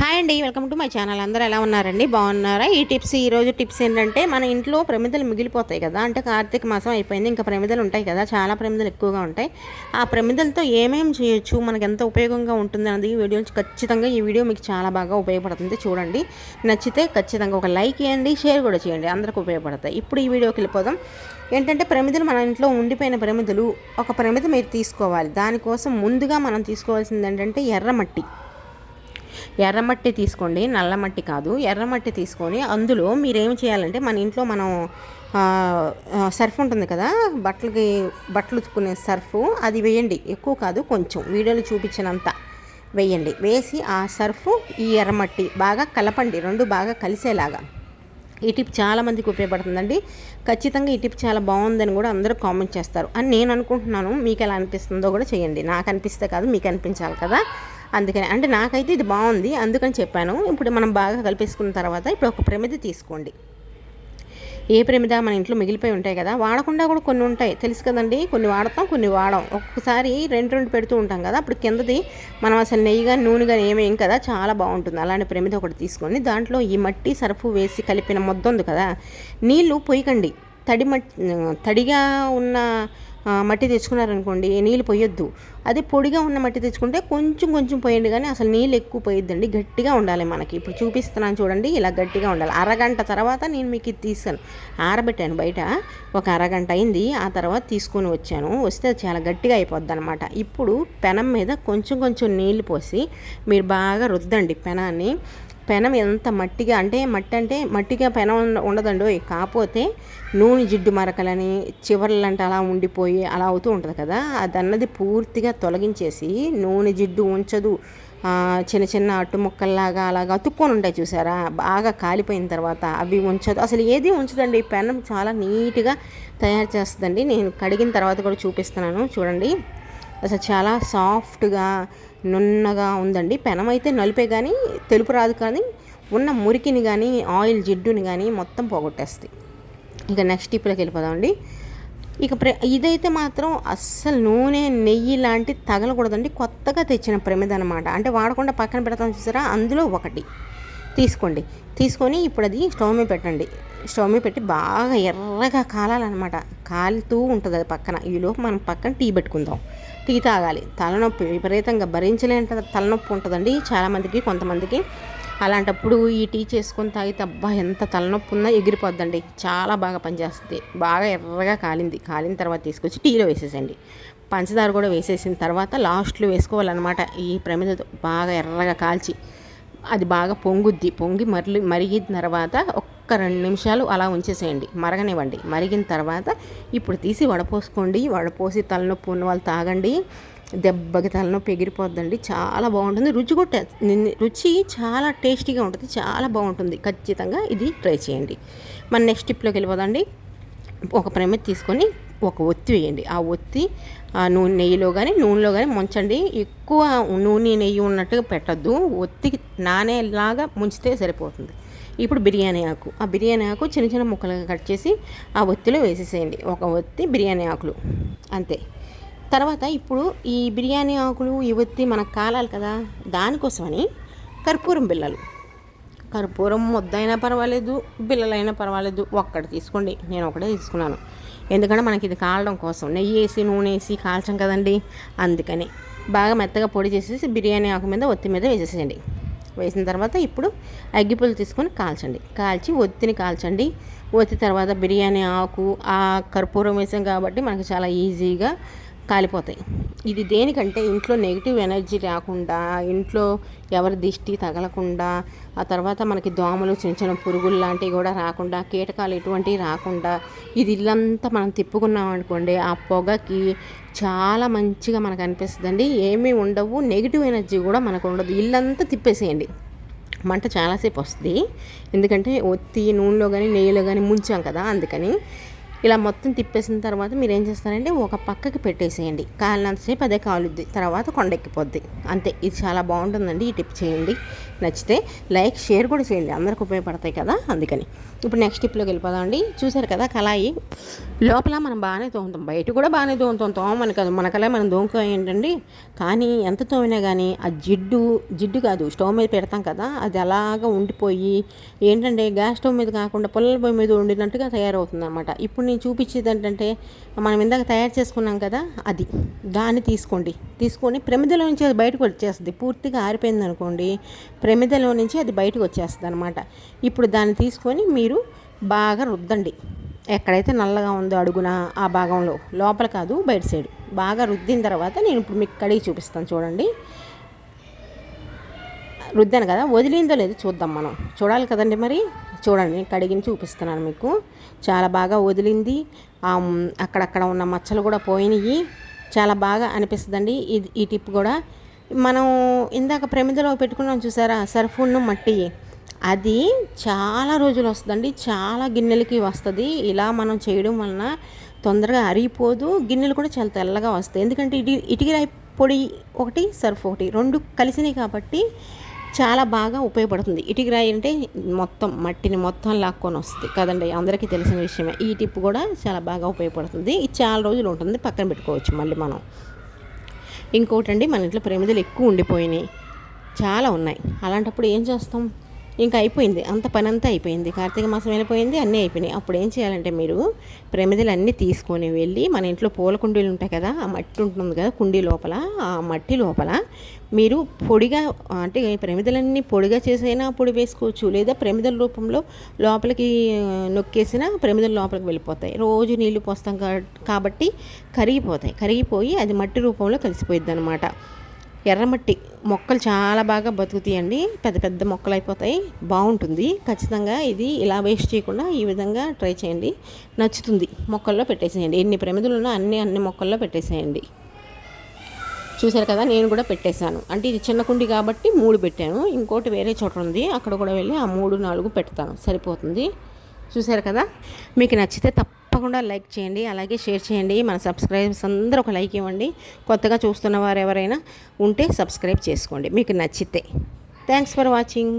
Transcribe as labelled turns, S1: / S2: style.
S1: Hi అండి welcome to my channel. అందరూ ఎలా ఉన్నారండి? బాగున్నారా? ఈ టిప్స్ ఈరోజు టిప్స్ ఏంటంటే మన ఇంట్లో ప్రమిదలు మిగిలిపోతాయి కదా అంటే కార్తీక మాసం అయిపోయింది ఇంకా ప్రమిదలు ఉంటాయి కదా చాలా ప్రమిదలు ఎక్కువగా ఉంటాయి. ఆ ప్రమిదలతో ఏమేమి చేయొచ్చు? మనకు ఎంత ఉపయోగంగా ఉంటుంది అనేది ఈ వీడియో ఖచ్చితంగా ఈ వీడియో మీకు చాలా బాగా ఉపయోగపడుతుంది చూడండి. నచ్చితే ఖచ్చితంగా ఒక లైక్ చేయండి షేర్ కూడా చేయండి అందరికి ఉపయోగపడతాయి. ఇప్పుడు ఈ వీడియోకి వెళ్ళిపోదాం. ఏంటంటే ప్రమిదలు మన ఇంట్లో ఉండిపోయిన ప్రమిదలు ఒక ప్రమిద మీరు తీసుకోవాలి. దానికోసం ముందుగా మనం తీసుకోవాల్సింది ఏంటంటే ఎర్రమట్టి. ఎర్రమట్టి తీసుకోండి నల్లమట్టి కాదు. ఎర్రమట్టి తీసుకొని అందులో మీరేం చేయాలంటే మన ఇంట్లో మనం సర్ఫ్ ఉంటుంది కదా బట్టలకి బట్టలు ఉతుక్కునే సర్ఫ్ అది వేయండి. ఎక్కువ కాదు కొంచెం. వీడియోలు చూపించినంత వేయండి. వేసి ఆ సర్ఫ్ ఈ ఎర్రమట్టి బాగా కలపండి. రెండు బాగా కలిసేలాగా. ఈ టిప్ చాలామందికి ఉపయోగపడుతుందండి. ఖచ్చితంగా ఈ టిప్ చాలా బాగుందని కూడా అందరూ కామెంట్ చేస్తారు. అని నేను అనుకుంటున్నాను. మీకు ఎలా అనిపిస్తుందో కూడా చేయండి. నాకు అనిపిస్తే కాదు మీకు అనిపించాలి కదా. అందుకని అంటే నాకైతే ఇది బాగుంది. అందుకని చెప్పాను. ఇప్పుడు మనం బాగా కలిపేసుకున్న తర్వాత ఇప్పుడు ఒక ప్రమిద తీసుకోండి. ఏ ప్రమిద మన ఇంట్లో మిగిలిపోయి ఉంటాయి కదా వాడకుండా కూడా కొన్ని ఉంటాయి. తెలుసు కదండి? కొన్ని వాడతాం కొన్ని వాడం. ఒక్కసారి రెండు రెండు పెడుతూ ఉంటాం కదా అప్పుడు కిందది మనం అసలు నెయ్యి కానీ నూనె కానీ ఏమేం కదా చాలా బాగుంటుంది. అలాంటి ప్రమిద ఒకటి తీసుకొని దాంట్లో ఈ మట్టి సరుపు వేసి కలిపిన ముద్ద ఉంది కదా నీళ్ళు పొయ్యకండి తడి మట్టి తడిగా ఉన్న మట్టి తెచ్చుకున్నారనుకోండి నీళ్ళు పోయొద్దు. అదే పొడిగా ఉన్న మట్టి తెచ్చుకుంటే కొంచెం కొంచెం పోయండి కానీ అసలు నీళ్ళు ఎక్కువ పోయొద్దండి. గట్టిగా ఉండాలి మనకి. ఇప్పుడు చూపిస్తున్నాను చూడండి ఇలా గట్టిగా ఉండాలి. అరగంట తర్వాత నేను మీకు ఇది తీసాను ఆరబెట్టాను బయట ఒక అరగంట అయింది. ఆ తర్వాత తీసుకొని వచ్చాను. వస్తే అది చాలా గట్టిగా అయిపోద్ది అనమాట ఇప్పుడు పెనం మీద కొంచెం కొంచెం నీళ్ళు పోసి మీరు బాగా రుద్దండి పెనాన్ని. పెనం ఎంత మట్టిగా అంటే మట్టి అంటే మట్టిగా పెనం ఉండదండో ఉండదండి కాకపోతే నూనె జిడ్డు మరకలని చివర్లంటే అలా ఉండిపోయి అలా అవుతూ ఉంటుంది కదా. అది అన్నది పూర్తిగా తొలగించేసి నూనె జిడ్డు ఉంచదు. చిన్న చిన్న అట్టు ముక్కల్లాగా అలాగా అతుక్కొని ఉంటాయి చూసారా? బాగా కాలిపోయిన తర్వాత అవి ఉంచదు. అసలు ఏది ఉంచదండి? పెనం చాలా నీట్గా తయారు చేస్తుందండి. నేను కడిగిన తర్వాత కూడా చూపిస్తున్నాను. చూడండి. అసలు చాలా సాఫ్ట్గా నున్నగా ఉందండి. పెనం అయితే నలిపే కానీ తెలుపు రాదు కానీ ఉన్న మురికిని కానీ ఆయిల్ జిడ్డుని కానీ మొత్తం పోగొట్టేస్తాయి. ఇక నెక్స్ట్ టిప్లోకి వెళ్ళిపోదామండి. ఇక ప్ర ఇదైతే మాత్రం అస్సలు నూనె నెయ్యి లాంటి తగలకూడదండి. కొత్తగా తెచ్చిన ప్రమిద అనమాట అంటే వాడకుండా పక్కన పెడతాం చూసారా? అందులో ఒకటి. తీసుకోండి. తీసుకొని ఇప్పుడు అది స్టవ్ మీద పెట్టండి. స్టవ్ మీద పెట్టి బాగా ఎర్రగా కాలాలన్నమాట. కాలుతూ ఉంటుంది అది పక్కన. ఈలోపు మనం పక్కన టీ పెట్టుకుందాం. టీ తాగాలి. తలనొప్పి విపరీతంగా భరించలేని తలనొప్పి ఉంటుందండి చాలామందికి కొంతమందికి. అలాంటప్పుడు ఈ టీ చేసుకొని తాగితే అబ్బా ఎంత తలనొప్పి ఉన్నా ఎగిరిపోద్దండి. చాలా బాగా పనిచేస్తుంది. బాగా ఎర్రగా కాలింది. కాలిన తర్వాత తీసుకొచ్చి టీలో వేసేసండి పంచదార కూడా వేసేసిన తర్వాత లాస్ట్లో వేసుకోవాలన్నమాట. ఈ ప్రమిదతో బాగా ఎర్రగా కాల్చి అది బాగా పొంగుద్ది. పొంగి మరలి మరిగిన తర్వాత ఒక్క రెండు నిమిషాలు అలా ఉంచేసేయండి. మరగనివ్వండి. మరిగిన తర్వాత ఇప్పుడు తీసి వడపోసుకోండి. వడపోసి తలనొప్పి ఉన్న వాళ్ళు తాగండి. దెబ్బకి తలనొప్పి ఎగిరిపోద్దండి. చాలా బాగుంటుంది. రుచి కూడా రుచి చాలా టేస్టీగా ఉంటుంది. చాలా బాగుంటుంది. ఖచ్చితంగా ఇది ట్రై చేయండి. మన నెక్స్ట్ టిప్లోకి వెళ్ళిపోదండి ఒక ప్రమిద తీసుకొని ఒక ఒత్తి వేయండి. ఆ ఒత్తి ఆ నూనె నెయ్యిలో కానీ నూనెలో కానీ ముంచండి. ఎక్కువ నూనె నెయ్యి ఉన్నట్టుగా పెట్టద్దు. ఒత్తికి నానేలాగా ముంచితే సరిపోతుంది. ఇప్పుడు బిర్యానీ ఆకు. ఆ బిర్యానీ ఆకు చిన్న చిన్న ముక్కలుగా కట్ చేసి ఆ ఒత్తిలో వేసేసేయండి. ఒక ఒత్తి బిర్యానీ ఆకులు. అంతే. తర్వాత ఇప్పుడు ఈ బిర్యానీ ఆకులు ఈ ఒత్తి మనకు కాలాలి కదా దానికోసమని కర్పూరం బిళ్ళలు. కర్పూరం ముద్దైనా పర్వాలేదు బిల్లలైనా పర్వాలేదు. ఒక్కటి తీసుకోండి. నేను ఒకటే తీసుకున్నాను. ఎందుకంటే మనకి ఇది కాలడం కోసం. నెయ్యి వేసి నూనె వేసి కాల్చాం కదండి. అందుకని బాగా మెత్తగా పొడి చేసేసి బిర్యానీ ఆకు మీద ఒత్తి మీద వేసేసేయండి. వేసిన తర్వాత ఇప్పుడు అగ్గిపులు తీసుకొని కాల్చండి. కాల్చి ఒత్తిని కాల్చండి. ఒత్తి తర్వాత బిర్యానీ ఆకు ఆ కర్పూరం వేసాం కాబట్టి మనకి చాలా ఈజీగా కాలిపోతాయి. ఇది దేనికంటే ఇంట్లో నెగిటివ్ ఎనర్జీ రాకుండా ఇంట్లో ఎవరి దిష్టి తగలకుండా ఆ తర్వాత మనకి దోమలు చిన్న చిన్న పురుగులు లాంటివి కూడా రాకుండా కీటకాలు ఎటువంటివి రాకుండా ఇది ఇల్లంతా మనం తిప్పుకున్నాం అనుకోండి ఆ పొగకి చాలా మంచిగా మనకు అనిపిస్తుందండి. ఏమీ ఉండవు నెగిటివ్ ఎనర్జీ కూడా మనకు ఉండదు. ఇల్లంతా తిప్పేసేయండి. మంట చాలాసేపు వస్తుంది. ఎందుకంటే ఒత్తి నూనెలో కానీ నెయ్యిలో కానీ ముంచాం కదా అందుకని ఇలా మొత్తం తిప్పేసిన తర్వాత మీరు ఏం చేస్తారంటే ఒక పక్కకి పెట్టేసేయండి. కాలినంతసేపు అదే కాలుద్ది. తర్వాత కొండెక్కిపోద్ది. అంతే. ఇది చాలా బాగుంటుందండి. ఈ టిప్ చేయండి. నచ్చితే లైక్ షేర్ కూడా చేయండి. అందరికి ఉపయోగపడతాయి కదా? అందుకని. ఇప్పుడు నెక్స్ట్ టిప్లోకి వెళ్ళిపోదామండి చూసారు కదా కళాయి? లోపల మనం బాగానే తోముతాం. బయట కూడా బాగానే తోముతాం. తోమని కాదు. మన మనం దోముకో ఏంటండి? కానీ ఎంత తోమినా కానీ ఆ జిడ్డు జిడ్డు కాదు. స్టవ్ మీద పెడతాం కదా? అది అలాగా ఉండిపోయి ఏంటంటే గ్యాస్ స్టవ్ మీద కాకుండా పొల్లల పొయ్యి మీద ఉండినట్టుగా తయారవుతుంది అనమాట ఇప్పుడు నేను చూపించేది ఏంటంటే మనం ఇందాక తయారు చేసుకున్నాం కదా అది. దాన్ని తీసుకోండి. తీసుకొని ప్రమిదలో నుంచి అది బయటకు వచ్చేస్తుంది. పూర్తిగా ఆరిపోయింది అనుకోండి ప్రమిదలో నుంచి అది బయటకు వచ్చేస్తుంది అనమాట ఇప్పుడు దాన్ని తీసుకొని మీరు బాగా రుద్దండి. ఎక్కడైతే నల్లగా ఉందో అడుగున ఆ భాగంలో లోపల కాదు బయట సైడ్ బాగా రుద్దిన తర్వాత నేను ఇప్పుడు మీకు కడిగి చూపిస్తాను చూడండి. రుద్దాను కదా వదిలిందో లేదో చూద్దాం మనం. చూడాలి కదండి మరి? చూడండి కడిగిని చూపిస్తున్నాను మీకు. చాలా బాగా వదిలింది. అక్కడక్కడ ఉన్న మచ్చలు కూడా పోయినాయి. చాలా బాగా అనిపిస్తుందండి ఇది ఈ టిప్ కూడా. మనం ఇందాక ప్రమిదలో పెట్టుకున్నాం చూసారా సర్ఫున్ను మట్టి. అది చాలా రోజులు వస్తుందండి. చాలా గిన్నెలకి వస్తుంది. ఇలా మనం చేయడం వలన తొందరగా అరిగిపోదు. గిన్నెలు కూడా చాలా తెల్లగా వస్తాయి. ఎందుకంటే ఇటు ఇటుకరాయి పొడి ఒకటి సర్ఫ్ ఒకటి రెండు కలిసినాయి కాబట్టి చాలా బాగా ఉపయోగపడుతుంది. ఇటుకరాయి అంటే మొత్తం మట్టిని మొత్తం లాక్కొని వస్తుంది. కదండి అందరికీ తెలిసిన విషయమే. ఈ టిప్ కూడా చాలా బాగా ఉపయోగపడుతుంది. ఇది చాలా రోజులు ఉంటుంది పక్కన పెట్టుకోవచ్చు మళ్ళీ మనం. ఇంకోటండి మన ఇంట్లో ప్రేమిదలు ఎక్కువ ఉండిపోయినాయి. చాలా ఉన్నాయి. అలాంటప్పుడు ఏం చేస్తాం? ఇంకా అయిపోయింది. అంత పని అంతా అయిపోయింది. కార్తీక మాసం వెళ్ళిపోయింది అన్నీ అయిపోయినాయి. అప్పుడు ఏం చేయాలంటే మీరు ప్రమిదలు అన్నీ తీసుకొని వెళ్ళి మన ఇంట్లో పూల కుండీలు ఉంటాయి కదా ఆ మట్టి ఉంటుంది కదా కుండీ లోపల ఆ మట్టి లోపల మీరు పొడిగా అంటే ప్రమిదలన్నీ పొడిగా చేసైనా పొడి వేసుకోవచ్చు. లేదా ప్రమిదల రూపంలో లోపలికి నొక్కేసిన ప్రమిదల లోపలికి వెళ్ళిపోతాయి. రోజు నీళ్ళు పోస్తాం కాబట్టి కరిగిపోతాయి. కరిగిపోయి అది మట్టి రూపంలో కలిసిపోయిద్ది అనమాట ఎర్రమట్టి మొక్కలు చాలా బాగా బతుకుతాయండి. పెద్ద పెద్ద మొక్కలు అయిపోతాయి బాగుంటుంది. ఖచ్చితంగా ఇది ఇలా వేస్ట్ చేయకుండా ఈ విధంగా ట్రై చేయండి. నచ్చుతుంది. మొక్కల్లో పెట్టేసేయండి. ఎన్ని ప్రమిదలు ఉన్నా అన్ని అన్ని మొక్కల్లో పెట్టేసేయండి. చూశారు కదా నేను కూడా పెట్టేశాను. అంటే ఇది చిన్న కుండి కాబట్టి మూడు పెట్టాను. ఇంకోటి వేరే చోట ఉంది. అక్కడ కూడా వెళ్ళి ఆ మూడు నాలుగు పెడతాను. సరిపోతుంది. చూశారు కదా? మీకు నచ్చితే తప్ప తప్పకుండా లైక్ చేయండి అలాగే షేర్ చేయండి. మన సబ్స్క్రైబర్స్ అందరూ ఒక లైక్ ఇవ్వండి. కొత్తగా చూస్తున్న వారు ఎవరైనా ఉంటే సబ్స్క్రైబ్ చేసుకోండి. మీకు నచ్చితే. Thanks for watching.